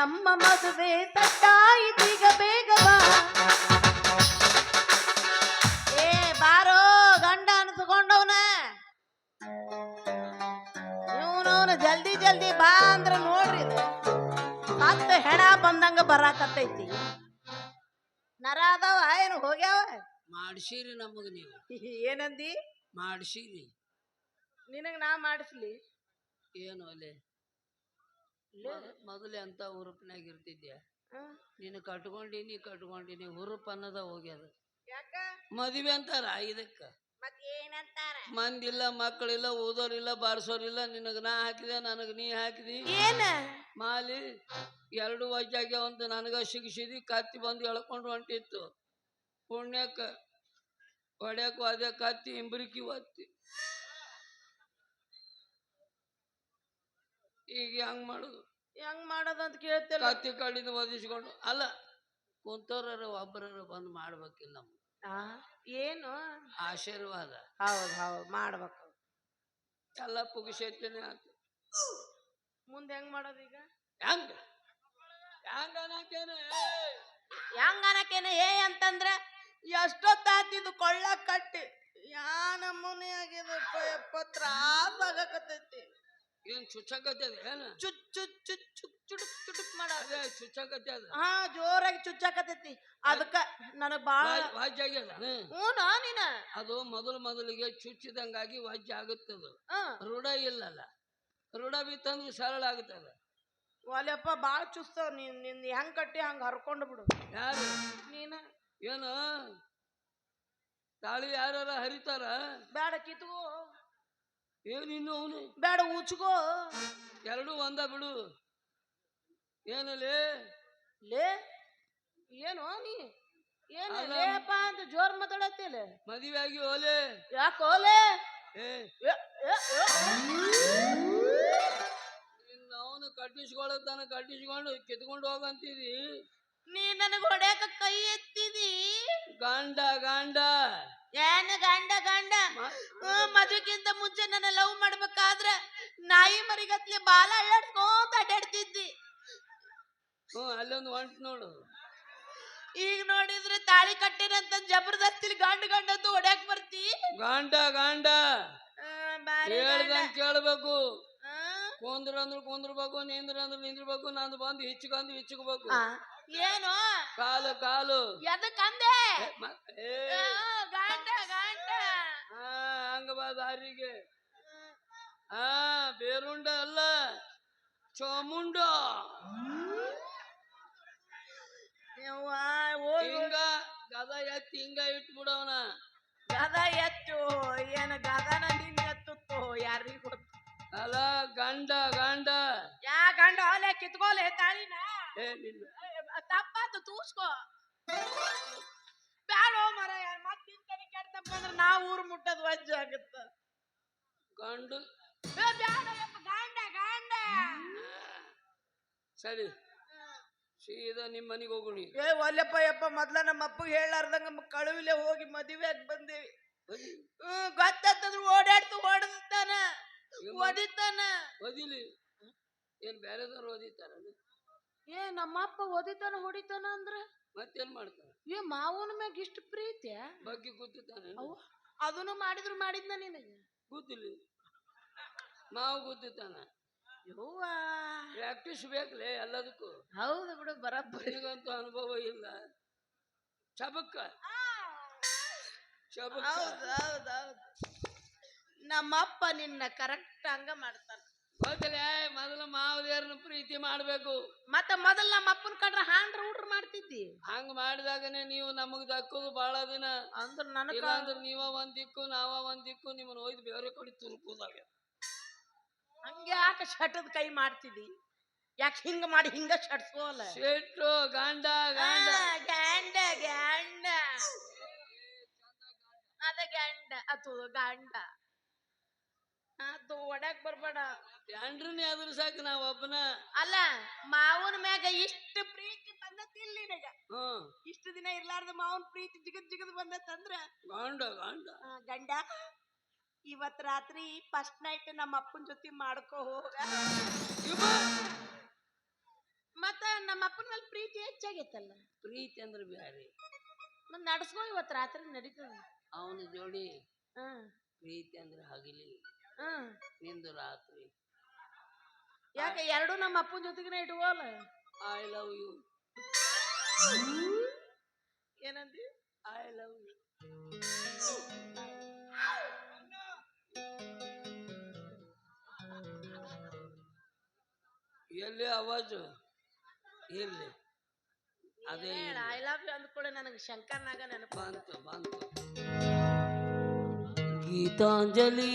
ನಮ್ಮ ಮದುವೆ ಬೇಗ ಬಾ. ಏ ಬಾರೋ ಗಂಡ ಅನ್ಸ್ಕೊಂಡವನ. ಇವನವನು ಜಲ್ದಿ ಜಲ್ದಿ ಬಾ ಅಂದ್ರೆ ನೋಡ್ರಿ. ಮತ್ತೆ ಹೆಣ ಬಂದಂಗ ಬರಾಕತ್ತೈತಿ. ನರ ಅದಾವ ಏನು ಹೋಗ್ಯಾವ? ಮಾಡ್ಸಿರಿ ನಮಗ ನೀವು. ಏನಂದಿ? ಮಾಡ್ಸಿರಿ. ನಿನಗ ನಾ ಮಾಡಿಸ್ಲಿ. ಏನು ಅಲೆ? ಮೊದಲು ಎಂಥ ಹುರುಪಿನಾಗ ಇರ್ತಿದ್ಯ. ನೀನು ಕಟ್ಕೊಂಡಿನಿ ಕಟ್ಕೊಂಡಿನಿ ಹುರುಪ್ ಅನ್ನದ ಹೋಗ್ಯದ ಮದುವೆ ಅಂತಾರ ಇದಕ್ಕ. ಮಂದಿಲ್ಲ ಮಕ್ಕಳಿಲ್ಲ ಓದೋರಿಲ್ಲ ಬಾರಿಸೋರಿಲ್ಲ ನಿನಗ ನಾ ಹಾಕಿದೆ ನನಗ ನೀ ಹಾಕಿದಿ? ಮಾಲಿ ಎರಡು ವಜ್ಜಾಗ್ಯಾವ ಅಂತ ನನಗ ಸಿಗಿಸಿದಿ ಕತ್ತಿ ಬಂದು ಎಳ್ಕೊಂಡು ಹೊಂಟಿತ್ತು. ಪುಣ್ಯಕ್ಕ ಹೊಡ್ಯಾಕ ಅದೇ ಕತ್ತಿ ಇಂಬ್ರಿಕಿ ಒತ್ತಿ. ಈಗ ಹೆಂಗ್ ಮಾಡುದು? ಹೆಂಗ್ ಮಾಡೋದಂತ ಕೇಳ್ತಿಲ್ಲ. ಕತ್ತಿ ಕಡಿದು ಒದಿಸ್ಕೊಂಡು ಅಲ್ಲ ಕುಂತವ್ರ ಒಬ್ಬರ ಬಂದು ಮಾಡ್ಬೇಕಿಲ್ಲ ನಮ್ಗೆ. ಏನು? ಆಶೀರ್ವಾದ. ಹೌದು ಹೌದು ಮಾಡ್ಬೇಕು. ಎಲ್ಲ ಪುಗಿಸೇತನೇ ಆತು. ಮುಂದೆ ಹೆಂಗ್ ಮಾಡೋದು ಈಗ? ಹೆಂಗ? ಹೆಂಗ ಅನ್ನಕೇನೆ ಹೆಂಗ ಅನ್ನಕೇನೆ ಏ ಅಂತಂದ್ರ ಎಷ್ಟೊತ್ತಾತಿದ್ದು ಕೊಳ್ಳ ಕಟ್ಟಿ? ಯಾ ನಮೂನಿ ಆಗಿದೆ ಪತ್ರ ಆಸಾಗಕತ್ತೈತಿ ಏನ್ ಚುಚ್ಚಕತ್ತದ ಏನ? ಚುಚ್ ಚುಚ್ ಚುಚ್ ಚುಕ್ ಚುಡುಕ್ ಚುಡುಕ್ ಮಾಡ ಅದೇ ಅದು ಹಾ ಜೋರಾಗಿ ಚುಚ್ಚಾಕತೈತಿ ಅದಕ್ಕ ನನಗ್ ಬಾಳ ವಾಜ್ಯ ಆಗ್ಯದ? ಹ್ಞೂ ನೀನ. ಅದು ಮೊದಲು ಮೊದಲಿಗೆ ಚುಚ್ಚಿದಂಗಾಗಿ ವಾಜ್ಯ ಆಗುತ್ತದು. ಹ್ಮ್ ರೂಢ ಇಲ್ಲಲ್ಲ. ರೂಢ ಬಿತ್ತಂದ್ರೆ ಸರಳ ಆಗುತ್ತದ ಒಲೆಪ್ಪ ಬಾಳ ಚುಸ್ತವ್ ನೀನ್ ನಿನ್ ಹೆಂಗ್ ಕಟ್ಟಿ ಹಂಗ ಹರ್ಕೊಂಡು ಬಿಡು. ಯಾರು? ನೀನ. ಏನು? ತಾಳಿ ಯಾರ ಹರಿತಾರ? ಬೇಡ ಕಿತ್ಕೋ. ಏನ್ ಇನ್ನು ಅವನು? ಬೇಡ ಉಚ್ಕೋ ಎರಡು ಒಂದ ಬಿಡು. ಏನಲೇ? ಲೇ ಏನು ನೀ? ಏನು ಲೇಪ ಅಂತ ಜೋರ್ ಮಾತಾಡತ್ತಿಲ್ಲ ಮದುವೆ ಆಗಿ ಓಲೆ ಯಾಕೆ ಏ. ಅವನು ಅವನು ಕಟ್ಟಿಸ್ಕೊಳ್ಳೋದನ್ನ ಕಟ್ಟಿಸ್ಕೊಂಡು ಕಿತ್ಕೊಂಡು ಹೋಗಂತೀರಿ ನೀ ನನಗ ಹೊಡ್ಯಾಕ ಕೈ ಎತ್ತಿದಿ? ಗಂಡ ಗಂಡ. ಏನ ಗಂಡ ಗಂಡ? ಮದುವೆಗಿಂತ ಮುಂಚೆ ನನ್ನ ಲವ್ ಮಾಡ್ಬೇಕಾದ್ರ ನಾಯಿ ಮರಿಗತ್ಲೆ ಬಾಲ ಅಳ್ಳಾಡ್ಕೊಂತ ಅಡ್ಡಾಡ್ತಿದ್ದಿ ಹ್ಞೂ ಅಲ್ಲೊಂದು ಹೊಂಟ್ ನೋಡು. ಈಗ ನೋಡಿದ್ರೆ ತಾಳಿ ಕಟ್ಟಿರಂತ ಜಬರ್ದಸ್ತಿಲಿ ಗಂಡ ಗಂಡ ಅಂತ ಹೊಡ್ಯಾಕ್ ಬರ್ತಿ? ಗಂಡ ಗಂಡ. ಹೇಳ್ದಂಗ್ ಕೇಳ್ಬೇಕು? ಕುಂದ್ರ ಅಂದ್ರೆ ಕುಂದ್ರಬೇಕು ನಿಂದ್ರ ಅಂದ್ರೆ ನಿಂದ್ರಬೇಕು ನಂದು ಬಂದು ಹಿಚ್ಕೊಂಡು ಹಿಚ್ಕೋಬೇಕು. ಏನು? ಕಾಲು ಕಾಲು. ಎದಕ್ಕಂದೆ? ಗಂಟ ಗಂಟ. ಹಂಗ ಬಾ ದಾರಿಗೆ. ಹಾ ಬೇರುಂಡ ಅಲ್ಲ ಚೋಮುಂಡ. ಹೋಗ್ ಗದ ಎತ್ತಿ ಹಿಂಗ ಇಟ್ಬಿಡವನ. ಗದ ಎತ್ತು ಏನ ಗದನ ನಿನ್ ಎತ್ತುತ್ತೋ ಯಾರಿಗ್ ಗೊತ್ತು? ಅಲ್ಲ ಗಂಡ ಗಂಡ. ಯಾ ಗಂಡ ಅಲೆ ಕಿತ್ಕೋಲೆ ತಾಳಿನ? ಏ ನಿನ್ನ ತಪ್ಪಾತು ತೂಸ್ಕೋ ಬ್ಯಾಡೋ ಮರ ಮತ್ ಕಡೆ ಕೆಡ್ತಪ್ಪ ಅಂದ್ರೆ ನಾ ಊರ್ ಮುಟ್ಟದ್ ವಜ್ಜ ಆಗತ್ತ. ಗಂಡು. ಏ, ಗಾಂಡ ಗಂಡ. ಸರಿ. ಸೀದಾ ನಿಮ್ಮ ಮನೆಗೆ ಹೋಗುಣಿ ಏ ಒಲ್ಲೆಪ್ಪ ಯಪ್ಪ ಮೊದ್ಲ ನಮ್ಮ ಅಪ್ಪಗೆ ಹೇಳಾರ್ದಂಗ ಕಳುವಿಲೆ ಹೋಗಿ ಮದುವೆ ಆಗಿ ಬಂದೇವಿ ಹ್ಮ್ ಗೊತ್ತಂತಂದ್ರೆ ಓಡಾಡ್ತು ಹೊಡೆದಿತ್ತಾನ ಓದಿತ್ತಾನ. ಓದಿಲಿ. ಏನ್ ಬೇರೆದವ್ರು ಓದಿತಾರ ಏ ನಮ್ಮಪ್ಪ ಓದಿತಾನ ಹೊಡಿತಾನ ಅಂದ್ರ? ಮತ್ತೇನ್ ಮಾಡ್ತಾನ? ಏ ಮಾವನ ಮ್ಯಾಗ ಇಷ್ಟ ಪ್ರೀತಿ ಬಗ್ಗೆ ಅವ್ ಅದನ್ನು ಮಾಡಿದ್ರು ಮಾಡಿದ್ನ ನಿನಗೆ? ಕೂತಿಲಿ ಮಾವು ಗುದ್ದಿತಾನ ಯವ್ವ. ಪ್ರಾಕ್ಟೀಸ್ ಬೇಕಲೇ ಎಲ್ಲದಕ್ಕೂ. ಹೌದು ಬಿಡು ಬರಬ್ಬರಿ. ಅಂತ ಅನುಭವ ಇಲ್ಲ. ಚಬಕ್ಕ? ಚಬಕ್ಕ. ಹೌದು ಹೌದು ಹೌದು. ನಮ್ಮಪ್ಪ ನಿನ್ನ ಕರೆಕ್ಟ್ ಹಂಗ ಮಾಡ್ತಾನ. ಗೊತ್ತಲೇ ಮೊದಲು ಮಾವದೇವ್ರನ್ನ ಪ್ರೀತಿ ಮಾಡಬೇಕು. ಮತ್ತ ಮೊದಲ್ ನಮ್ಮ ಅಪ್ಪನ ಕಂಡ್ರ ಹಾಂಡ್ರ ಹುಡ್ರ ಮಾಡ್ತಿದ್ದಿ? ಹಂಗ ಮಾಡಿದಾಗನೇ ನೀವು ನಮಗ್ ದಕ್ಕುದು ಬಹಳ ದಿನ. ಅಂದ್ರ ನನಗ ಅಂದ್ರ ನೀವ ಒಂದ್ ದಿಕ್ಕು ನಾವ ಒಂದ್ ದಿಕ್ಕು ನಿಮ್ಮನ್ನ ಒಯ್ದು ಬೇರೆ ಕಡೆ ತುರುಕುದಾಗ ಹಂಗೆ ಯಾಕೆ ಶಟದ ಕೈ ಮಾಡ್ತಿದ್ದಿ? ಯಾಕೆ ಹಿಂಗ ಮಾಡಿ ಹಿಂಗ ಶಟ್ಸೋಲ್ಲ ಶೆಟ್ರು ಗಂಡ ಗಂಡ. ಗ್ಯಾಂಡ ಗ್ಯಾಂಡ ಅದ ಗ್ಯಾಂಡ ಅದು ಗಂಡ. ಅದು ಒಡಕ್ ಬರ್ಬೇಡ. ಪ್ಯಾಂಡ್ರಿನ ಆದ್ರೂ ಸಾಕು ನಾವು ಒಬ್ಬನ. ಅಲ್ಲ ಮಾವನ ಮ್ಯಾಗ ಇಷ್ಟು ಪ್ರೀತಿ ಬಂದತಿಲ್ಲ ನಿನಗ. ಹ್ಮ್ ಇಷ್ಟು ದಿನ ಇರ್ಲಾರ್ದ ಮಾವನ್ ಪ್ರೀತಿ ಜಿಗದ್ ಜಿಗದ್ ಬಂದತ್ತಂದ್ರ? ಗಂಡ ಗಂಡ. ಆ, ಗಂಡ ಇವತ್ ರಾತ್ರಿ ಫಸ್ಟ್ ನೈಟ್ ನಮ್ಮ ಅಪ್ಪನ ಜೊತೆ ಮಾಡ್ಕೋ ಹೋಗ. ಇವ ಮತ್ತ ನಮ್ಮ ಅಪ್ಪನ ಮೇಲೆ ಪ್ರೀತಿ ಹೆಚ್ಚಾಗೈತಲ್ಲ? ಪ್ರೀತಿ ಅಂದ್ರೆ ಬ್ಯಾರೆ. ಮತ್ ನಡ್ಸ್ಕೊ ಇವತ್ತು ರಾತ್ರಿ ನಡೀತದ. ಅವನ ಜೋಡಿ ಹ್ಮ್ ಪ್ರೀತಿ ಅಂದ್ರೆ ಹಗಲಿ. ನಿಂದು ರಾತ್ರಿ. ಯಾಕೆ ಎರಡು ನಮ್ಮ ಅಪ್ಪನ ಜೊತೆಗೆ ಇಟ್ಕೋಲ್ಲ? ಐ ಲವ್ ಯು ಏನಂದಿ? ಐ ಲವ್ ಯು ಎಲ್ಲಿ ಆವಾಜು ಎಲ್ಲಿ ಅದೇ ಐ ಲವ್ ಯು ಅಂದ್ಕೂಡ ನನಗೆ ಶಂಕರ್ನಾಗ ನೆನಪು ಬಂತು ಬಂತು. गीतांजलि।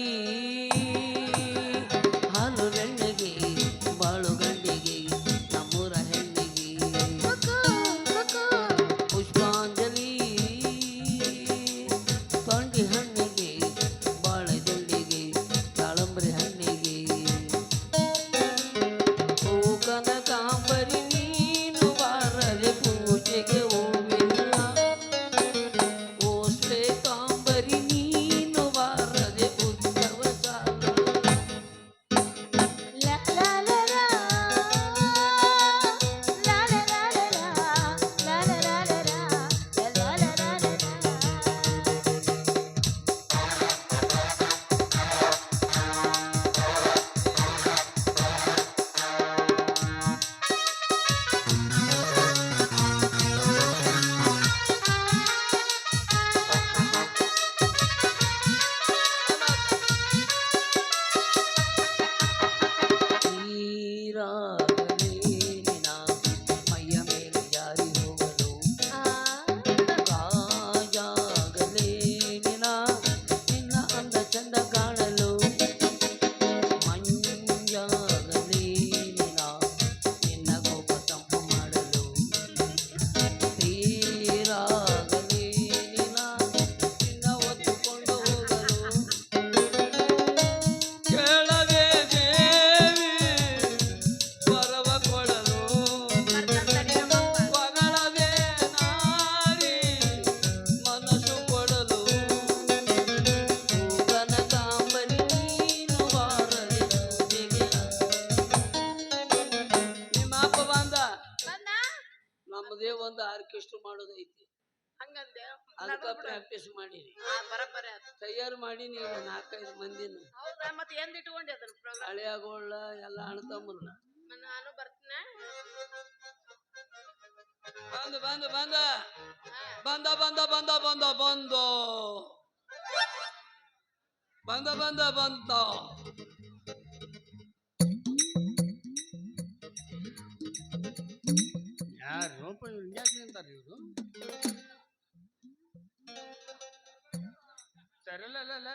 ಒಂದು ಆರ್ಕೆಸ್ಟ್ರಾ ಮಾಡೋದೈತಿ. ಹಂಗಂದೆ? ಅದಕ್ಕೆ ಪ್ರಾಕ್ಟೀಸ್ ಮಾಡೀನಿ. ಬರಬ್ಬರಿ ತಯಾರು ಮಾಡಿ ನೀವು ನಾಲ್ಕೈದು ಮಂದಿನ. ಹೌದಾ? ಮತ್ತೆ ಎಂದ್ ಇಟ್ಕೊಂಡೆ ಅದನ್ನ ಪ್ರೋಗ್ರಾಮ್ ಹಳೆಯಾಗೋಳ ಎಲ್ಲ ಅಣ್ತಮ್ಮನ್ನ. ನಾನು ಬರ್ತೀನ. ಬಂದು ಬಂದು ಬಂದ. ಬಂದ ಬಂದ ಬಂದ ಬಂದ ಬಂದು. ಬಂದ ಬಂದ ಬಂತ ಇವರು. ಸರಲ್ಲ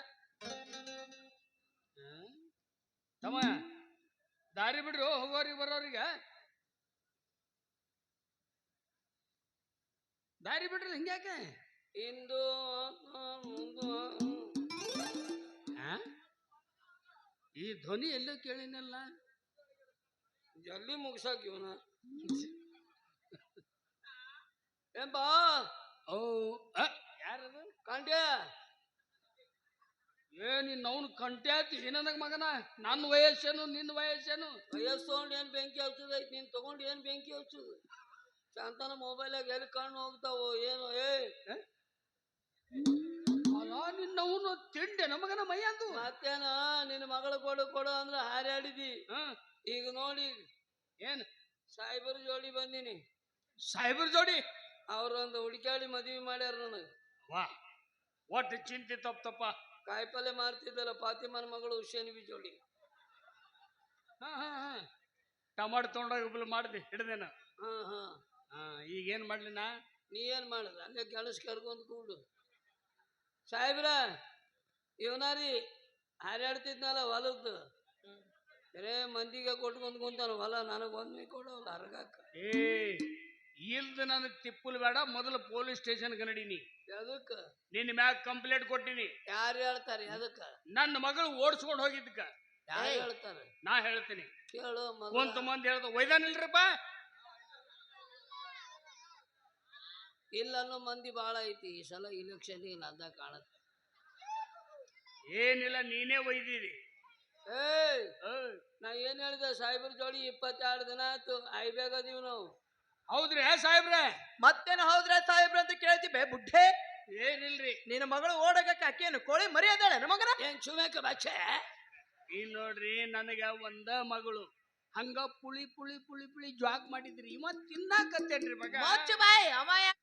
ತಮ್ಮ ದಾರಿ ಬಿಡ್ರು ಹೋಗೋರಿಗೆ ಬರೋರಿಗೆ. ದಾರಿ ಬಿಡ್ರಿ ಹಿಂಗ್ಯಾಕೆ? ಇಂದು? ಈ ಧ್ವನಿ ಎಲ್ಲೂ ಕೇಳಿನಲ್ಲ. ಜಲ್ದಿ ಮುಗಿಸೋಕೆ ಇವನ. ಏನ್ಪಾ ಓ ಯಾರದು? ಕಂಡ್ಯ? ಏ ನಿನ್ನ ಅವನು ಕಂಟ್ಯಾತಿ ಏನಂದಾಗ ಮಗನ? ನನ್ನ ವಯಸ್ಸೇನು ನಿನ್ನ ವಯಸ್ಸೇನು? ವಯಸ್ಸು ತಗೊಂಡು ಏನ್ ಬೆಂಕಿ ಐತಿ? ನೀನ್ ತಗೊಂಡು ಏನ್ ಬೆಂಕಿ ಹಚ್ಚುದು? ಶಾಂತನ ಮೊಬೈಲಾಗ ಎಲ್ಲಿ ಕಣ್ಣು ಹೋಗ್ತಾವೋ ಏನು ಏ? ಅಲ್ಲ ನಿನ್ನವನು ತಿಂಡೆ ನಮಗನ ಮೈ ಅಂದು? ಮತ್ತೇನ? ನಿನ್ನ ಮಗಳ ಕೊಡು ಕೊಡು ಅಂದ್ರೆ ಹಾರಾಡಿದಿ. ಈಗ ನೋಡಿ. ಏನ್? ಸೈಬರ್ ಜೋಡಿ ಬಂದಿನಿ. ಸಾಹೇಬ್ರ ಜೋಡಿ? ಅವ್ರೊಂದು ಹುಡುಕಾಳಿ ಮದುವೆ ಮಾಡ್ಯಾರ ನನಗೆ. ವಾ ಒಟ್ಟು ಚಿಂತೆ ತಪ್ಪ ತಪ್ಪ. ಕಾಯಿಪಲ್ಲೆ ಮಾರ್ತಿದ್ದಲ್ಲ ಫಾತಿಮನ ಮಗಳು ಹುಷೇನ್ ಬಿ ಜೋಡಿ ಹಾ ಹಾ ಹಾ. ಟಮಾಟೊ ತೊಗೊಂಡೋಗಿ ಒಬ್ಬಳು ಮಾಡಿದೆ ಹಿಡ್ದೇನ. ಹಾ ಹಾ. ಹಾ ಈಗ ಏನ್ ಮಾಡ್ಲಿ ನಾ ನೀ ಏನ್ ಮಾಡ್ಲಿ ಅಲ್ಲೇ ಕೆಲಸ ಕರ್ಕೊಂಡು ಕೂಡು. ಸಾಹೇಬ್ರ ಇವನಾರಿ ಹಾರ್ಯಾಡ್ತಿದ್ನಲ್ಲ ಹೊಲದ್ದು. ಬೇರೆ ಮಂದಿಗೆ ಕೊಟ್ಕೊಂಡ್ ಕುಂತಾನ ಹೊಲ ನನಗೆ ಒಮ್ಮೆ ಕೊಡೋಲ್ಲ ಹರಗಾಕ ಏ ಇಲ್ದ ನನಗೆ ತಿಪ್ಪಲ್ ಬೇಡ ಮೊದಲು ಪೊಲೀಸ್ ಸ್ಟೇಷನ್ ನಡೀನಿ ಅದಕ್ಕ ನಿನ್ನ ಮ್ಯಾಗ ಕಂಪ್ಲೇಂಟ್ ಕೊಟ್ಟಿನಿ. ಯಾರು ಹೇಳ್ತಾರೆ ಅದಕ್ಕೆ ನನ್ನ ಮಗಳು ಓಡಿಸ್ಕೊಂಡು ಹೋಗಿದ್ದಕ್ಕ ಯಾರು ಹೇಳ್ತಾರೆ? ನಾ ಹೇಳ್ತೀನಿ. ಕೇಳು ಮಂದಿ ಹೇಳ್ದ ಒಯ್ದಾನಿಲ್ರಪ್ಪ ಇಲ್ಲನ್ನೋ ಮಂದಿ ಬಾಳ ಐತಿ ಈ ಸಲ ಇಲೆಕ್ಷನ್ ನಂದ ಕಾಣತ್ತೆ ಏನಿಲ್ಲ ನೀನೇ ಒಯ್ದಿರಿ ಏಯ್ ಏಯ್, ನಾ ಏನ್ ಹೇಳಿದೆ ಸಾಹೇಬ್ರ ಜೋಡಿ ಇಪ್ಪತ್ತೆರಡು ದಿನ ಆಯ್ತು ಐಬೇಕದೀವಿ ನಾವು. ಹೌದ್ರಿ ಸಾಹೇಬ್ರೆ? ಮತ್ತೇನು ಹೌದ್ರ ಸಾಹೇಬ್ರ ಅಂತ ಕೇಳ್ತೀವಿ ಬುಡ್ಡೆ? ಏನಿಲ್ರಿ. ನಿನ್ನ ಮಗಳು ಓಡಕಕ್ಕೆ ಅಕ್ಕೇನು ಕೋಳಿ ಮರಿ ಅದಾಳೆ ಮಗನ? ಏನ್ ಚುಮೇಕ ಬಚ್ಚೆ ಇಲ್ಲಿ ನೋಡ್ರಿ ನನಗೆ ಒಂದ ಮಗಳು. ಹಂಗ ಪುಳಿ ಪುಳಿ ಪುಳಿ ಪುಳಿ ಜಾಕ್ ಮಾಡಿದ್ರಿ ಇವ ತಿನ್ನಾಕತ್ತೇನ್ರಿ ಮಗ? ಬಾಯ್ ಅವ ಯಾ-